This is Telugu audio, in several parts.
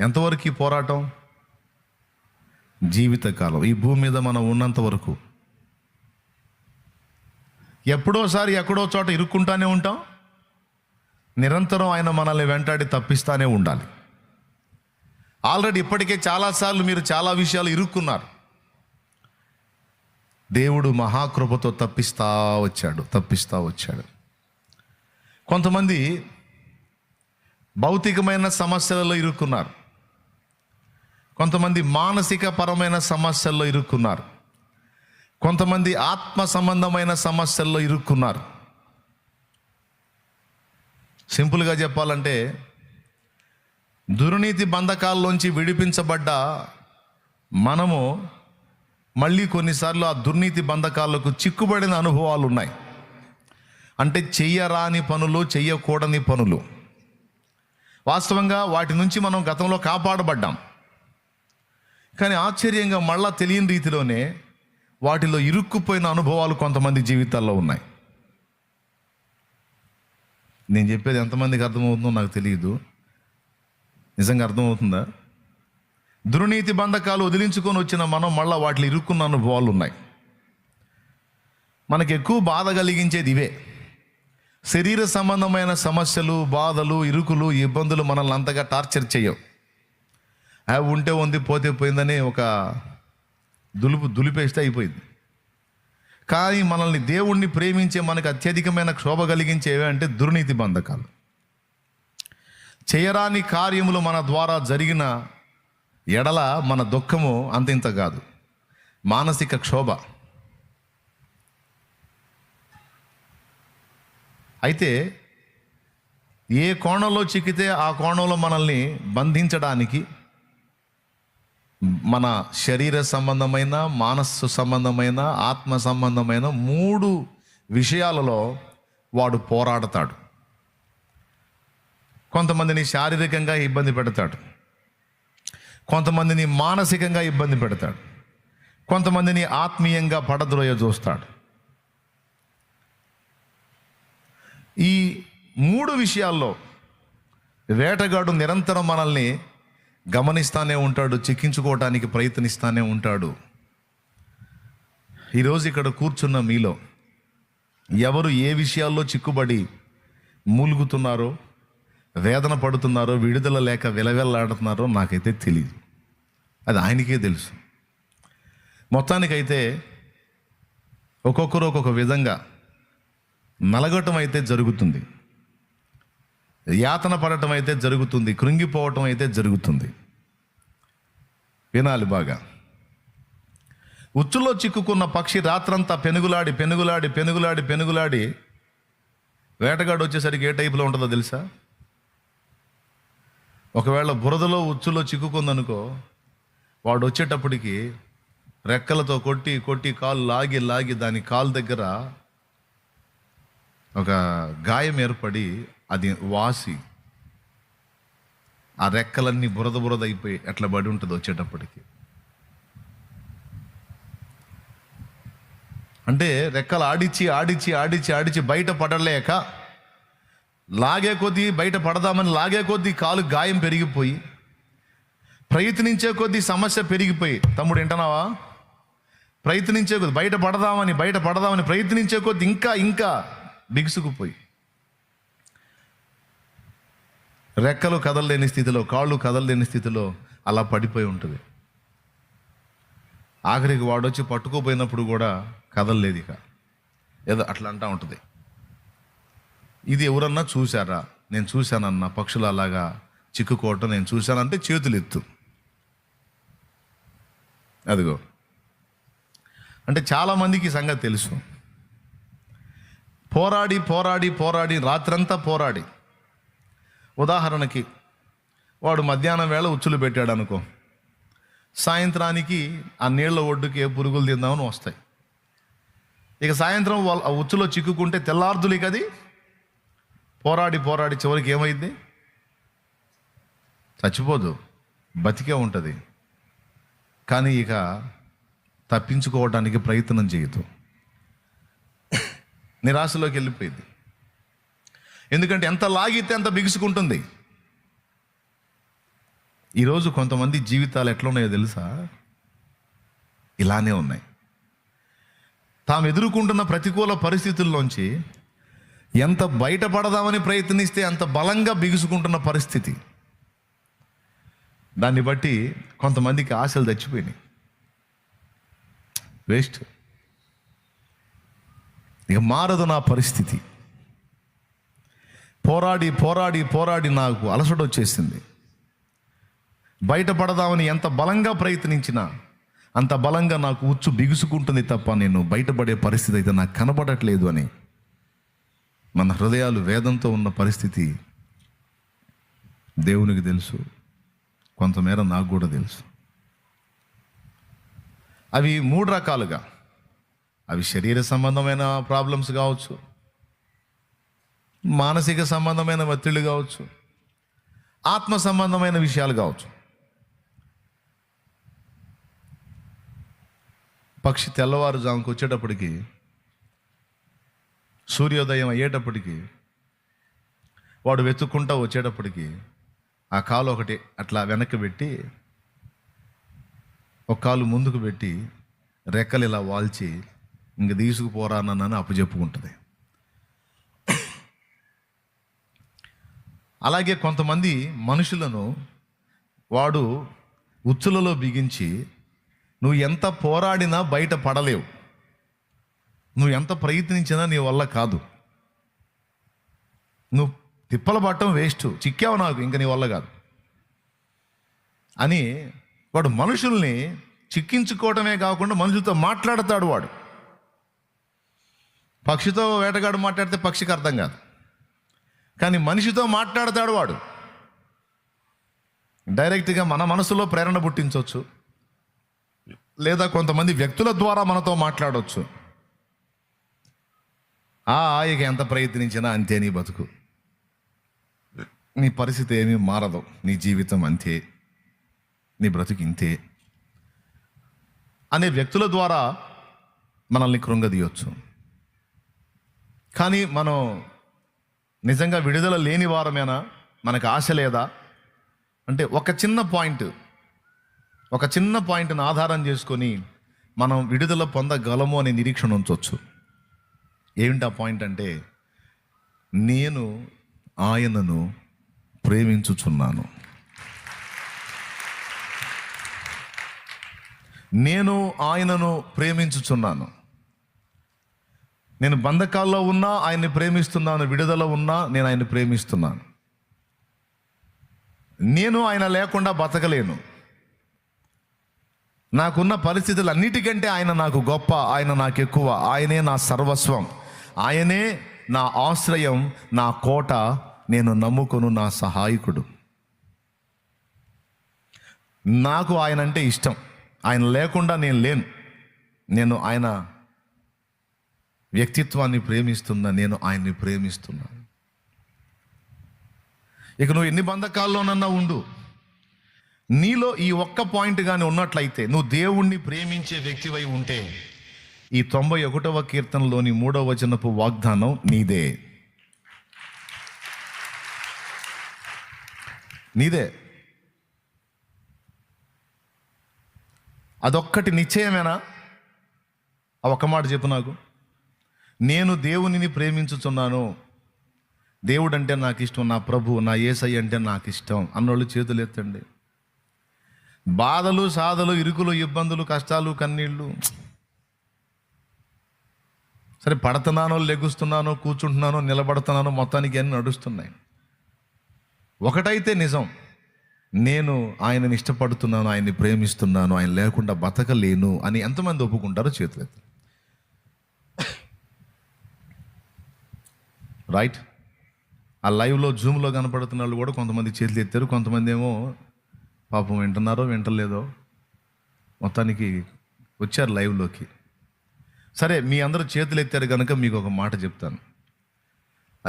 ఎంతవరకు ఈ పోరాటం? జీవితకాలం. ఈ భూమి మీద మనం ఉన్నంత వరకు. ఎప్పుడోసారి ఎక్కడో చోట ఇరుక్కుంటానే ఉంటాం. నిరంతరం ఆయన మనల్ని వెంటాడి తప్పిస్తానే ఉండాలి. ఆల్రెడీ ఇప్పటికే చాలాసార్లు మీరు చాలా విషయాలు ఇరుక్కున్నారు. దేవుడు మహాకృపతో తప్పిస్తా వచ్చాడు తప్పిస్తా వచ్చాడు. కొంతమంది భౌతికమైన సమస్యలలో ఇరుక్కున్నారు. కొంతమంది మానసిక పరమైన సమస్యల్లో ఇరుక్కున్నారు. కొంతమంది ఆత్మ సంబంధమైన సమస్యల్లో ఇరుక్కున్నారు. సింపుల్గా చెప్పాలంటే దుర్నీతి బంధకాల్లోంచి విడిపించబడ్డ మనము మళ్ళీ కొన్నిసార్లు ఆ దుర్నీతి బంధకాలకు చిక్కుబడిన అనుభవాలు ఉన్నాయి అంటే చెయ్యరాని పనులు చెయ్యకూడని పనులు. వాస్తవంగా వాటి నుంచి మనం గతంలో కాపాడబడ్డాం. కానీ ఆశ్చర్యంగా మళ్ళా తెలియని రీతిలోనే వాటిలో ఇరుక్కుపోయిన అనుభవాలు కొంతమంది జీవితాల్లో ఉన్నాయి. నేను చెప్పేది ఎంతమందికి అర్థమవుతుందో నాకు తెలియదు. నిజంగా అర్థమవుతుందా? దుర్నీతి బంధకాలు వదిలించుకొని వచ్చిన మనం మళ్ళీ వాటిలో ఇరుక్కున్న అనుభవాలు ఉన్నాయి. మనకి ఎక్కువ బాధ కలిగించేది ఇవే. శరీర సంబంధమైన సమస్యలు బాధలు ఇరుకులు ఇబ్బందులు మనల్ని అంతగా టార్చర్ చేయవు. ఉంటే ఉంది పోతే పోయిందని ఒక దులుపు దులిపేస్తే అయిపోయింది. కానీ మనల్ని దేవుణ్ణి ప్రేమించే మనకు అత్యధికమైన క్షోభ కలిగించేవి అంటే దుర్నీతి బంధకాలు. చేయరాని కార్యములు మన ద్వారా జరిగిన ఎడల మన దుఃఖము అంత ఇంత కాదు. మానసిక క్షోభ. అయితే ఏ కోణంలో చిక్కితే ఆ కోణంలో మనల్ని బంధించడానికి మన శరీర సంబంధమైన మానస్సు సంబంధమైన ఆత్మ సంబంధమైన మూడు విషయాలలో వాడు పోరాడతాడు. కొంతమందిని శారీరకంగా ఇబ్బంది పెడతాడు. కొంతమందిని మానసికంగా ఇబ్బంది పెడతాడు. కొంతమందిని ఆత్మీయంగా పడద్రోయ చూస్తాడు. ఈ మూడు విషయాల్లో వేటగాడు నిరంతరం మనల్ని గమనిస్తానే ఉంటాడు చిక్కించుకోవటానికి ప్రయత్నిస్తానే ఉంటాడు. ఈరోజు ఇక్కడ కూర్చున్న మీలో ఎవరు ఏ విషయాల్లో చిక్కుబడి మూలుగుతున్నారో వేదన పడుతున్నారో విడుదల లేక విలవెల్లాడుతున్నారో నాకైతే తెలియదు అది ఆయనకే తెలుసు. మొత్తానికైతే ఒక్కొక్కరు ఒక్కొక్క విధంగా నలగటం అయితే జరుగుతుంది. యాతన పడటం అయితే జరుగుతుంది కృంగిపోవటం అయితే జరుగుతుంది. వినాలి బాగా. ఉచ్చులో చిక్కుకున్న పక్షి రాత్రంతా పెనుగులాడి పెనుగులాడి పెనుగులాడి పెనుగులాడి వేటగాడు వచ్చేసరికి ఏ టైపులో ఉంటుందో తెలుసా? ఒకవేళ బురదలో ఉచ్చులో చిక్కుకుందనుకో వాడు వచ్చేటప్పటికి రెక్కలతో కొట్టి కొట్టి కాలు లాగి లాగి దాని కాలు దగ్గర ఒక గాయం ఏర్పడి అది వాసి ఆ రెక్కలన్నీ బురద బురద అయిపోయి ఎట్లా పడి ఉంటుంది వచ్చేటప్పటికి. అంటే రెక్కలు ఆడిచ్చి ఆడిచ్చి ఆడిచ్చి ఆడిచ్చి బయట పడలేక లాగే కొద్దీ బయట పడదామని లాగే కొద్దీ కాలు గాయం పెరిగిపోయి ప్రయత్నించే కొద్దీ సమస్య పెరిగిపోయి తమ్ముడు వింటున్నావా? ప్రయత్నించే కొద్ది బయట పడదామని బయట పడదామని ప్రయత్నించే కొద్ది ఇంకా ఇంకా బిగుసుకుపోయి. రెక్కలు కదలలేని స్థితిలో కాళ్ళు కదలలేని స్థితిలో అలా పడిపోయి ఉంటుంది. ఆఖరికి వాడొచ్చి పట్టుకోపోయినప్పుడు కూడా కదలలేదు ఇక. ఏదో అట్లా అంటా ఉంటుంది. ఇది ఎవరన్నా చూశారా? నేను చూశానన్న పక్షులు అలాగా చిక్కుకోవటం నేను చూశానంటే చేతులు ఎత్తు అదిగో. అంటే చాలామందికి సంగతి తెలుసు. పోరాడి పోరాడి పోరాడి రాత్రంతా పోరాడి. ఉదాహరణకి వాడు మధ్యాహ్నం వేళ ఉచ్చులు పెట్టాడు అనుకో సాయంత్రానికి ఆ నీళ్ళ ఒడ్డుకి ఏ పురుగులు తిందామని వస్తాయి. ఇక సాయంత్రం వాళ్ళ ఆ ఉచ్చులో చిక్కుకుంటే తెల్లార్దులు అది పోరాడి పోరాడి చివరికి ఏమైంది చచ్చిపోదు బతికే ఉంటుంది. కానీ ఇక తప్పించుకోవడానికి ప్రయత్నం చేయదు. నిరాశలోకి వెళ్ళిపోయింది ఎందుకంటే ఎంత లాగితే అంత బిగుసుకుంటుంది. ఈరోజు కొంతమంది జీవితాలు ఎట్లా ఉన్నాయో తెలుసా? ఇలానే ఉన్నాయి. తాము ఎదుర్కొంటున్న ప్రతికూల పరిస్థితుల్లోంచి ఎంత బయటపడదామని ప్రయత్నిస్తే అంత బలంగా బిగుసుకుంటున్న పరిస్థితి. దాన్ని బట్టి కొంతమందికి ఆశలు చచ్చిపోయినాయి. వేస్ట్. ఇక మారదు నా పరిస్థితి. పోరాడి పోరాడి పోరాడి నాకు అలసట వచ్చేసింది. బయటపడదామని ఎంత బలంగా ప్రయత్నించినా అంత బలంగా నాకు ఉచ్చు బిగుసుకుంటుంది తప్ప నేను బయటపడే పరిస్థితి అయితే నాకు కనపడట్లేదు అని. మన హృదయాలు వేదంతో ఉన్న పరిస్థితి దేవునికి తెలుసు. కొంతమేర నాకు కూడా తెలుసు. అవి మూడు రకాలుగా. అవి శరీర సంబంధమైన ప్రాబ్లమ్స్ కావచ్చు. మానసిక సంబంధమైన ఒత్తిళ్ళు కావచ్చు ఆత్మ సంబంధమైన విషయాలు కావచ్చు. పక్షి తెల్లవారుజాముకు వచ్చేటప్పటికి సూర్యోదయం అయ్యేటప్పటికి వాడు వెతుక్కుంటా వచ్చేటప్పటికి ఆ కాలు ఒకటి అట్లా వెనక్కి పెట్టి ఒక కాలు ముందుకు పెట్టి రెక్కలు ఇలా వాల్చి ఇంక తీసుకుపోరానని అప్పచెప్పుకుంటుంది. అలాగే కొంతమంది మనుషులను వాడు ఉచ్చులలో బిగించి నువ్వు ఎంత పోరాడినా బయట పడలేవు. నువ్వు ఎంత ప్రయత్నించినా నీ వల్ల కాదు. నువ్వు తిప్పల పట్టడం వేస్ట్. చిక్కావు నాకు ఇంక నీ వల్ల కాదు. అని వాడు మనుషుల్ని చిక్కించుకోవటమే కాకుండా మనుషులతో మాట్లాడతాడు వాడు. పక్షితో వేటగాడు మాట్లాడితే పక్షికి అర్థం కాదు. కానీ మనిషితో మాట్లాడతాడు వాడు. డైరెక్ట్గా మన మనసులో ప్రేరణ పుట్టించవచ్చు. లేదా కొంతమంది వ్యక్తుల ద్వారా మనతో మాట్లాడవచ్చు ఆ ఇక ఎంత ప్రయత్నించినా అంతే నీ బతుకు. నీ పరిస్థితి ఏమీ మారదు. నీ జీవితం అంతే. నీ బ్రతుకు ఇంతే. అనే వ్యక్తుల ద్వారా మనల్ని కృంగదీయొచ్చు. కానీ మనం నిజంగా విడుదల లేని వారమేనా? మనకు ఆశ లేదా? అంటే ఒక చిన్న పాయింట్ ఒక చిన్న పాయింట్ను ఆధారం చేసుకొని మనం విడుదల పొందగలము అనే నిరీక్షణ ఉంచవచ్చు ఏమిటి ఆ పాయింట్ అంటే నేను ఆయనను ప్రేమించుచున్నాను. నేను ఆయనను ప్రేమించుచున్నాను. నేను బంధకాల్లో ఉన్నా ఆయన్ని ప్రేమిస్తున్నాను విడుదల ఉన్నా నేను ఆయన్ని ప్రేమిస్తున్నాను. నేను ఆయన లేకుండా బతకలేను. నాకున్న పరిస్థితులు అన్నిటికంటే ఆయన నాకు గొప్ప ఆయన నాకు ఎక్కువ ఆయనే నా సర్వస్వం. ఆయనే నా ఆశ్రయం నా కోట నేను నమ్ముకొను నా సహాయకుడు. నాకు ఆయన అంటే ఇష్టం. ఆయన లేకుండా నేను లేను. నేను ఆయన వ్యక్తిత్వాన్ని ప్రేమిస్తున్నా నేను ఆయన్ని ప్రేమిస్తున్నాను. ఇక నువ్వు ఎన్ని బంధకాల్లోనన్నా ఉండు. నీలో ఈ ఒక్క పాయింట్ కానీ ఉన్నట్లయితే నువ్వు దేవుణ్ణి ప్రేమించే వ్యక్తివై ఉంటే ఈ తొంభై ఒకటవ కీర్తనలోని మూడవ వచనపు వాగ్దానం నీదే. నీదే. అదొక్కటి నిశ్చయమేనా? ఆ ఒక్క మాట చెప్పు నాకు. నేను దేవునిని ప్రేమించుచున్నాను. దేవుడు అంటే నాకు ఇష్టం నా ప్రభు నా ఏసై అంటే నాకు ఇష్టం అన్నోళ్ళు చేతులు ఎత్తండి. బాధలు సాధలు ఇరుకులు ఇబ్బందులు కష్టాలు కన్నీళ్ళు. సరే పడుతున్నానో లెగుస్తున్నానో కూర్చుంటున్నానో నిలబడుతున్నానో మొత్తానికి అన్ని నడుస్తున్నాయి. ఒకటైతే నిజం నేను ఆయనని ఇష్టపడుతున్నాను ఆయన్ని ప్రేమిస్తున్నాను ఆయన లేకుండా బతకలేను అని ఎంతమంది ఒప్పుకుంటారో చేతులు రైట్ ఆ లైవ్లో జూమ్లో కనపడుతున్న వాళ్ళు కూడా కొంతమంది చేతులు ఎత్తారు. కొంతమంది ఏమో పాపం వింటున్నారో వింటలేదో మొత్తానికి వచ్చారు లైవ్లోకి సరే మీ అందరూ చేతులు ఎత్తారు కనుక మీకు ఒక మాట చెప్తాను.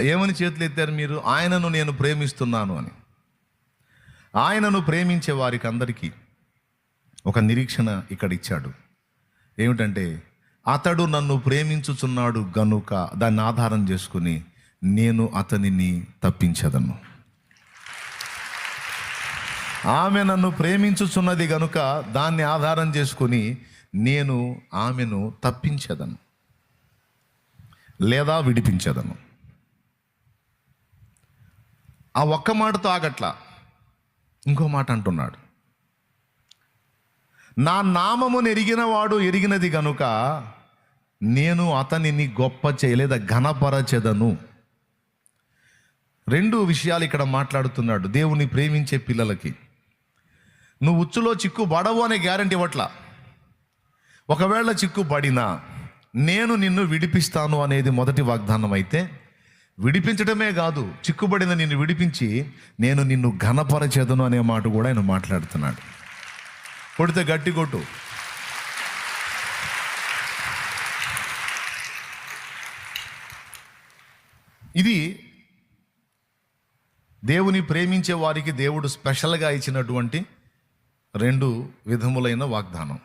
ఏమని చేతులు ఎత్తారు మీరు? ఆయనను నేను ప్రేమిస్తున్నాను అని. ఆయనను ప్రేమించే వారికి అందరికీ ఒక నిరీక్షణ ఇక్కడ ఇచ్చాడు. ఏమిటంటే అతడు నన్ను ప్రేమించుచున్నాడు గనుక దాన్ని ఆధారం చేసుకుని నేను అతనిని తప్పించదను. ఆమె నన్ను ప్రేమించుచున్నది గనుక దాన్ని ఆధారం చేసుకొని నేను ఆమెను తప్పించదను. లేదా విడిపించదను. ఆ ఒక్క మాటతో ఆగట్లా. ఇంకో మాట అంటున్నాడు. నా నామమును ఎరిగినవాడు ఎరిగినది గనుక నేను అతనిని గొప్ప చేయలేదా ఘనపరచెదను. రెండు విషయాలు ఇక్కడ మాట్లాడుతున్నాడు దేవుని ప్రేమించే పిల్లలకి. నువ్వు ఉచ్చులో చిక్కు పడవు అనే గ్యారంటీ ఇవ్వట్లా? ఒకవేళ చిక్కు పడినా నేను నిన్ను విడిపిస్తాను అనేది మొదటి వాగ్దానం అయితే విడిపించడమే కాదు చిక్కుబడిన నిన్ను విడిపించి నేను నిన్ను ఘనపరచేదను అనే మాట కూడా ఆయన మాట్లాడుతున్నాడు. కొడితే గట్టి కొట్టు ఇది దేవుని ప్రేమించే వారికి దేవుడు స్పెషల్గా ఇచ్చినటువంటి రెండు విధములైన వాగ్దానం.